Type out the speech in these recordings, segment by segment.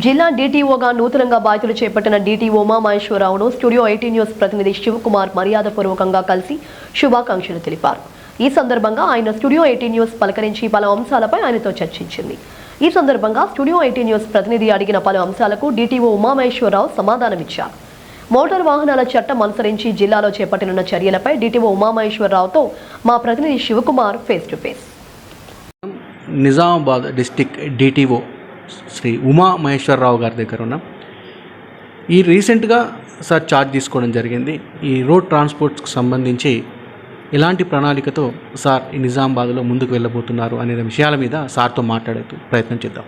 జిల్లా డీటీఓగా నూతనంగా బాధ్యతలు చేపట్టిన డీటీఓ ఉమామహేశ్వరరావును స్టూడియో ఎయిటీ న్యూస్ ప్రతినిధి శివకుమార్ మర్యాదపూర్వకంగా కలిసి శుభాకాంక్షలు తెలిపారు. ఈ సందర్భంగా ఆయన స్టూడియో ఎయిటీ న్యూస్ పలకరించి పలు అంశాలపై ఆయనతో చర్చించింది. ఈ సందర్భంగా స్టూడియో ఎయిటీ న్యూస్ ప్రతినిధి అడిగిన పలు అంశాలకు డీటీఓ ఉమామహేశ్వరరావు సమాధానమిచ్చారు. మోటార్ వాహనాల చట్టం అనుసరించి జిల్లాలో చేపట్టనున్న చర్యలపై డీటీఓ ఉమామహేశ్వరరావుతో మా ప్రతినిధి Shivakumar face to face. Nizamabad district DTO Shri Uma Maheshwararao గారి దగ్గర ఉన్నాం. ఈ రీసెంట్గా సార్ ఛార్జ్ తీసుకోవడం జరిగింది. ఈ రోడ్ ట్రాన్స్పోర్ట్స్కి సంబంధించి ఎలాంటి ప్రణాళికతో సార్ ఈ నిజామాబాద్లో ముందుకు వెళ్ళబోతున్నారు అనే విషయాల మీద సార్తో మాట్లాడే ప్రయత్నం చేద్దాం.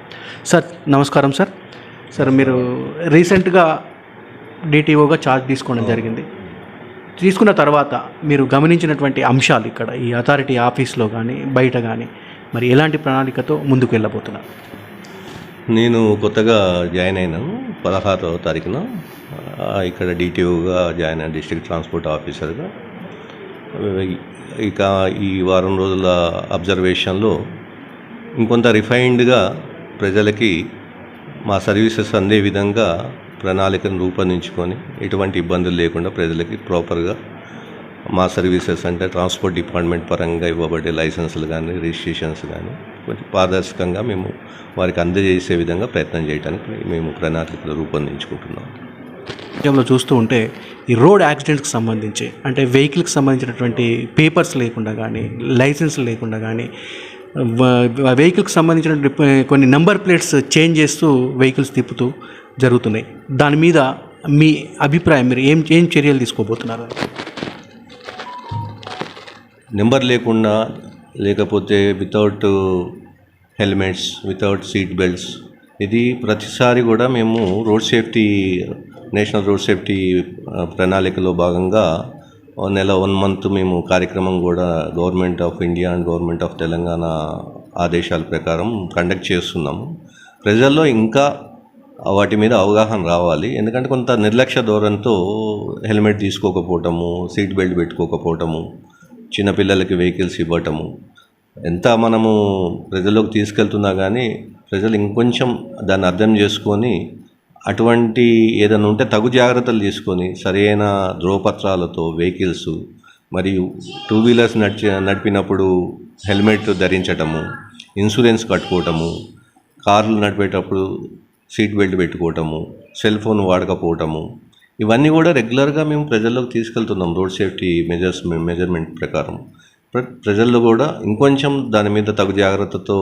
సార్ నమస్కారం సార్. సార్ మీరు రీసెంట్గా డిటిఓగా ఛార్జ్ తీసుకోవడం జరిగింది. తీసుకున్న తర్వాత మీరు గమనించినటువంటి అంశాలు ఇక్కడ ఈ అథారిటీ ఆఫీస్లో కానీ బయట కానీ మరి ఎలాంటి ప్రణాళికతో ముందుకు వెళ్ళబోతున్నారు? నేను కొత్తగా జాయిన్ అయినాను పదహారవ తారీఖున ఇక్కడ డిటిఓగా జాయిన్ అయిన డిస్ట్రిక్ట్ ట్రాన్స్పోర్ట్ ఆఫీసర్గా ఇక ఈ వారం రోజుల అబ్జర్వేషన్లో ఇంకొంత రిఫైన్డ్గా ప్రజలకి మా సర్వీసెస్ అందే విధంగా ప్రణాళికను రూపొందించుకొని ఎటువంటి ఇబ్బందులు లేకుండా ప్రజలకి ప్రాపర్గా మా సర్వీసెస్ అంటే ట్రాన్స్పోర్ట్ డిపార్ట్మెంట్ పరంగా ఇవ్వబడే లైసెన్సులు కానీ రిజిస్ట్రేషన్స్ కానీ కొంచెం పారదర్శకంగా మేము వారికి అందజేసే విధంగా ప్రయత్నం చేయడానికి మేము ప్రణాళికలు రూపొందించుకుంటున్నాం. విషయంలో చూస్తూ ఉంటే ఈ రోడ్ యాక్సిడెంట్స్కి సంబంధించి అంటే వెహికల్కి సంబంధించినటువంటి పేపర్స్ లేకుండా కానీ లైసెన్స్ లేకుండా కానీ వెహికల్కి సంబంధించిన కొన్ని నెంబర్ ప్లేట్స్ చేంజ్ చేస్తూ వెహికల్స్ తిప్పుతూ జరుగుతున్నాయి. దాని మీద మీ అభిప్రాయం మీరు ఏం ఏం చర్యలు తీసుకోబోతున్నారు? నెంబర్ లేకుండా లేకపోతే without helmets without seat belts ఇది ప్రతిసారి కూడా మేము road safety national road safety ప్రణాళికలో భాగంగా నెల వన్ మంత్ మేము కార్యక్రమం కూడా government of India and government of Telangana ఆదేశాల ప్రకారం కండక్ట్ చేస్తున్నాము. ప్రజల్లో ఇంకా వాటి మీద అవగాహన రావాలి. ఎందుకంటే కొంత నిర్లక్ష్య ధోరణితో హెల్మెట్ తీసుకోకపోవటము సీట్ బెల్ట్ పెట్టుకోకపోవటము చిన్నపిల్లలకి వెహికల్స్ ఇవ్వటము ఎంత మనము ప్రజల్లోకి తీసుకెళ్తున్నా కానీ ప్రజలు ఇంకొంచెం దాన్ని అర్థం చేసుకొని అటువంటి ఏదైనా ఉంటే తగు జాగ్రత్తలు తీసుకొని సరైన ధ్రువపత్రాలతో వెహికల్స్ మరియు టూ వీలర్స్ నడిచి నడిపినప్పుడు హెల్మెట్ ధరించటము ఇన్సూరెన్స్ కట్టుకోవటము కార్లు నడిపేటప్పుడు సీట్ బెల్ట్ పెట్టుకోవటము సెల్ ఫోన్ వాడకపోవటము ఇవన్నీ కూడా రెగ్యులర్గా మేము ప్రజల్లోకి తీసుకెళ్తున్నాం రోడ్ సేఫ్టీ మెజర్స్ మెజర్మెంట్ ప్రకారం. ప్రజల్లో కూడా ఇంకొంచెం దాని మీద తగు జాగ్రత్తతో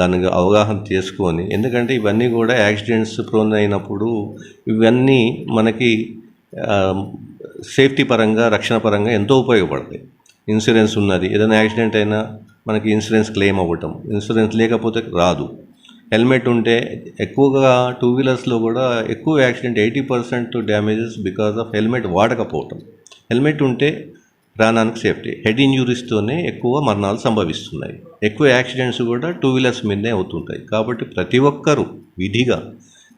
దానికి అవగాహన చేసుకొని ఎందుకంటే ఇవన్నీ కూడా యాక్సిడెంట్స్ ప్రోన్ అయినప్పుడు ఇవన్నీ మనకి సేఫ్టీ పరంగా రక్షణ పరంగా ఎంతో ఉపయోగపడతాయి. ఇన్సూరెన్స్ ఉన్నది ఏదైనా యాక్సిడెంట్ అయినా మనకి ఇన్సూరెన్స్ క్లెయిమ్ అవ్వటం ఇన్సూరెన్స్ లేకపోతే రాదు. హెల్మెట్ ఉంటే ఎక్కువగా టూ వీలర్స్లో కూడా ఎక్కువ accident eighty percent damages because of helmet వాడకపోవటం. Helmet ఉంటే ప్రాణానికి సేఫ్టీ. హెడ్ ఇంజురీస్తోనే ఎక్కువ మరణాలు సంభవిస్తున్నాయి. ఎక్కువ యాక్సిడెంట్స్ కూడా టూ వీలర్స్ మీదనే అవుతుంటాయి. కాబట్టి ప్రతి ఒక్కరూ విధిగా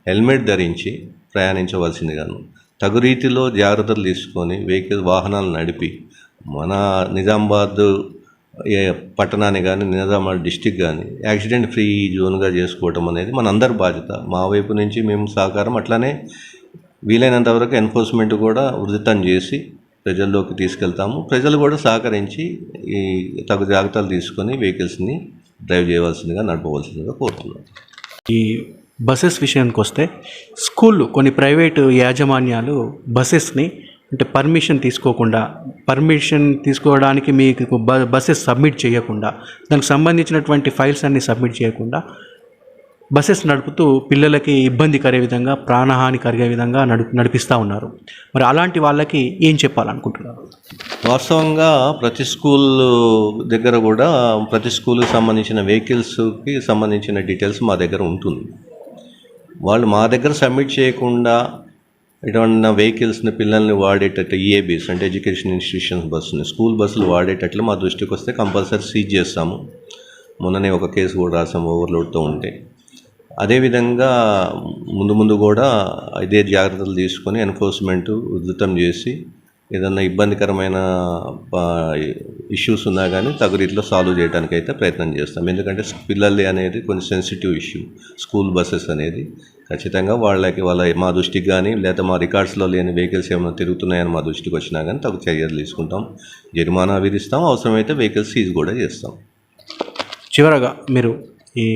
హెల్మెట్ ధరించి ప్రయాణించవలసిందిగాను తగు రీతిలో జాగ్రత్తలు తీసుకొని వెహికల్ వాహనాలు నడిపి మన నిజామాబాద్ ఏ పట్టణాన్ని కానీ నిజామాబాద్ డిస్టిక్ కానీ యాక్సిడెంట్ ఫ్రీ జోన్గా చేసుకోవటం అనేది మన అందరి బాధ్యత. మా వైపు నుంచి మేము సహకారం అట్లానే వీలైనంత వరకు ఎన్ఫోర్స్మెంట్ కూడా ఉధృతం చేసి ప్రజల్లోకి తీసుకెళ్తాము. ప్రజలు కూడా సహకరించి ఈ తగు జాగ్రత్తలు తీసుకొని వెహికల్స్ని డ్రైవ్ చేయవలసిందిగా నడపవలసిందిగా కోరుతున్నాను ఈ బస్సెస్ విషయానికి వస్తే స్కూళ్ళు కొన్ని ప్రైవేటు యాజమాన్యాలు బస్సెస్ని అంటే పర్మిషన్ తీసుకోకుండా పర్మిషన్ తీసుకోవడానికి మీకు బ బస్సెస్ సబ్మిట్ చేయకుండా దానికి సంబంధించినటువంటి ఫైల్స్ అన్ని సబ్మిట్ చేయకుండా బస్సెస్ నడుపుతూ పిల్లలకి ఇబ్బంది కరే విధంగా ప్రాణహాని కరిగే విధంగా నడు నడిపిస్తూ ఉన్నారు. మరి అలాంటి వాళ్ళకి ఏం చెప్పాలనుకుంటున్నారు? వాస్తవంగా ప్రతి స్కూల్ దగ్గర కూడా ప్రతి స్కూల్కి సంబంధించిన వెహికల్స్కి సంబంధించిన డీటెయిల్స్ మా దగ్గర ఉంటుంది. వాళ్ళు మా దగ్గర సబ్మిట్ చేయకుండా ఇటువంటి వెహికల్స్ని పిల్లల్ని వాడేటట్టు ఈఏబీస్ అంటే ఎడ్యుకేషన్ ఇన్స్టిట్యూషన్స్ బస్సుని స్కూల్ బస్సులు వాడేటట్లు మా దృష్టికి వస్తే కంపల్సరీ సీజ్ చేస్తాము. మొన్ననే ఒక కేసు కూడా రాసాము ఓవర్లోడ్తో ఉంటే. అదేవిధంగా ముందు ముందు కూడా ఇదే జాగ్రత్తలు తీసుకొని ఎన్ఫోర్స్మెంట్ ఉధృతం చేసి ఏదన్నా ఇబ్బందికరమైన ఇష్యూస్ ఉన్నా కానీ తగు రీతిలో సాల్వ్ చేయడానికి అయితే ప్రయత్నం చేస్తాం. ఎందుకంటే పిల్లల్ది అనేది కొంచెం సెన్సిటివ్ ఇష్యూ స్కూల్ బస్సెస్ అనేది ఖచ్చితంగా వాళ్ళకి వాళ్ళ మా దృష్టికి కానీ లేదా మా రికార్డ్స్లో లేని వెహికల్స్ ఏమైనా తిరుగుతున్నాయని మా దృష్టికి వచ్చినా కానీ తగు చర్యలు తీసుకుంటాం. జరిమానా విధిస్తాం. అవసరమైతే వెహికల్స్ సీజ్ కూడా చేస్తాం. చివరగా మీరు ఈ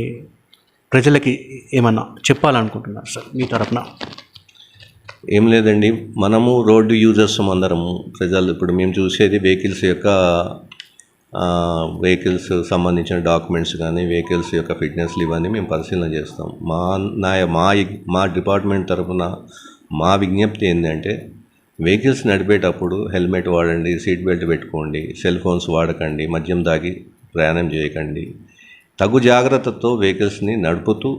ప్రజలకి ఏమన్నా చెప్పాలనుకుంటున్నారు సార్? మీ తరపున. ఏం లేదండి. మనము రోడ్డు యూజర్స్ అందరము ప్రజలు ఇప్పుడు మేము చూసేది వెహికల్స్ యొక్క వెహికల్స్ సంబంధించిన డాక్యుమెంట్స్ కానీ వెహికల్స్ యొక్క ఫిట్నెస్లు ఇవన్నీ మేము పరిశీలన చేస్తాం. మా నా మా మా డిపార్ట్మెంట్ తరఫున మా విజ్ఞప్తి ఏంటంటే వెహికల్స్ నడిపేటప్పుడు హెల్మెట్ వాడండి సీట్ బెల్ట్ పెట్టుకోండి సెల్ ఫోన్స్ వాడకండి మద్యం దాగి ప్రయాణం చేయకండి. తగు జాగ్రత్తతో వెహికల్స్ని నడుపుతూ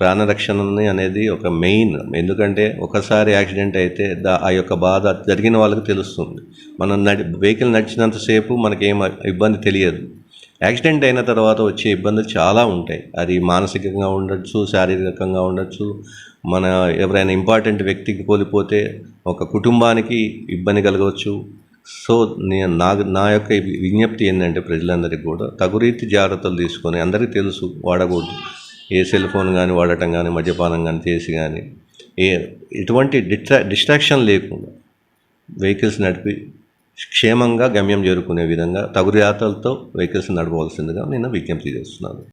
ప్రాణరక్షణని అనేది ఒక మెయిన్. ఎందుకంటే ఒకసారి యాక్సిడెంట్ అయితే దా ఆ యొక్క బాధ జరిగిన వాళ్ళకి తెలుస్తుంది. మనం నడి వెహికల్ నడిచినంతసేపు మనకేం ఇబ్బంది తెలియదు. యాక్సిడెంట్ అయిన తర్వాత వచ్చే ఇబ్బందులు చాలా ఉంటాయి. అది మానసికంగా ఉండొచ్చు శారీరకంగా ఉండొచ్చు. మన ఎవరైనా ఇంపార్టెంట్ వ్యక్తికి కోల్పోతే ఒక కుటుంబానికి ఇబ్బంది కలగవచ్చు. సో నేను నా నా యొక్క విజ్ఞప్తి ఏంటంటే ప్రజలందరికీ కూడా తగు రీతి జాగ్రత్తలు తీసుకొని అందరికీ తెలుసు వాడకూడదు. ఏ సెల్ ఫోన్ కానీ వాడటం కానీ మద్యపానం కానీ చేసి కానీ ఏ ఎటువంటి డిస్ట్రా డిస్ట్రాక్షన్ లేకుండా వెహికల్స్ నడిపి క్షేమంగా గమ్యం చేరుకునే విధంగా తగు జాగ్రత్తలతో వెహికల్స్ నడపవలసిందిగా నేను విజ్ఞప్తి చేస్తున్నాను.